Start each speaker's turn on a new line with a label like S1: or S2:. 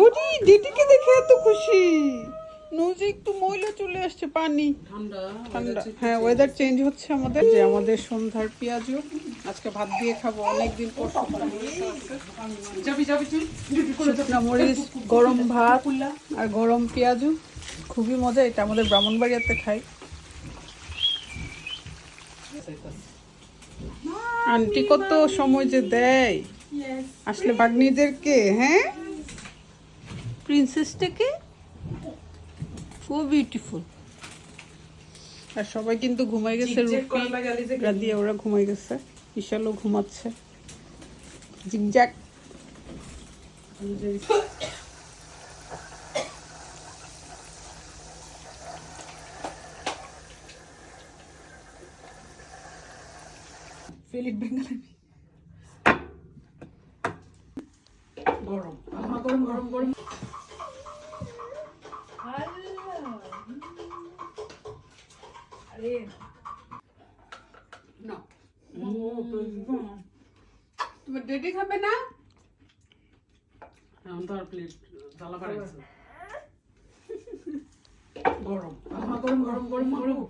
S1: ওরে দিদিকে দেখে এত খুশি। নৌজে একটু ময়লা চলে আসছে পানি।
S2: ঠান্ডা
S1: ঠান্ডা। হ্যাঁ ওয়েদার চেঞ্জ হচ্ছে আমাদের। যে আমাদের সন্ধ্যার পেঁয়াজু আজকে ভাত দিয়ে খাব অনেকদিন পর শুকনো মরিচ
S2: যাবি যাবি। তুই
S1: মরিচ গরম ভাত আর গরম পেঁয়াজু খুবই মজা এটা আমাদের ব্রাহ্মণবাড়িয়াতে খাই। আন্টি কত সময় যে দেয়। আসলে বাগনিদেরকে হ্যাঁ? প্রিন্সেসটাকে? খুব বিউটিফুল আর সবাই কিন্তু ঘুমাই গেছে রুপি রাদিয়া ওরা ঘুমাই গেছে। বিশালও ঘুমাচ্ছে।
S2: Philip Bengali. গরম। আমা গরম গরম। গরম
S1: না। তুমি ডেডি খাবে না?
S2: এখন প্লেট জ্বালা বাড়াইছে গরম। গরম গরম গরম গরম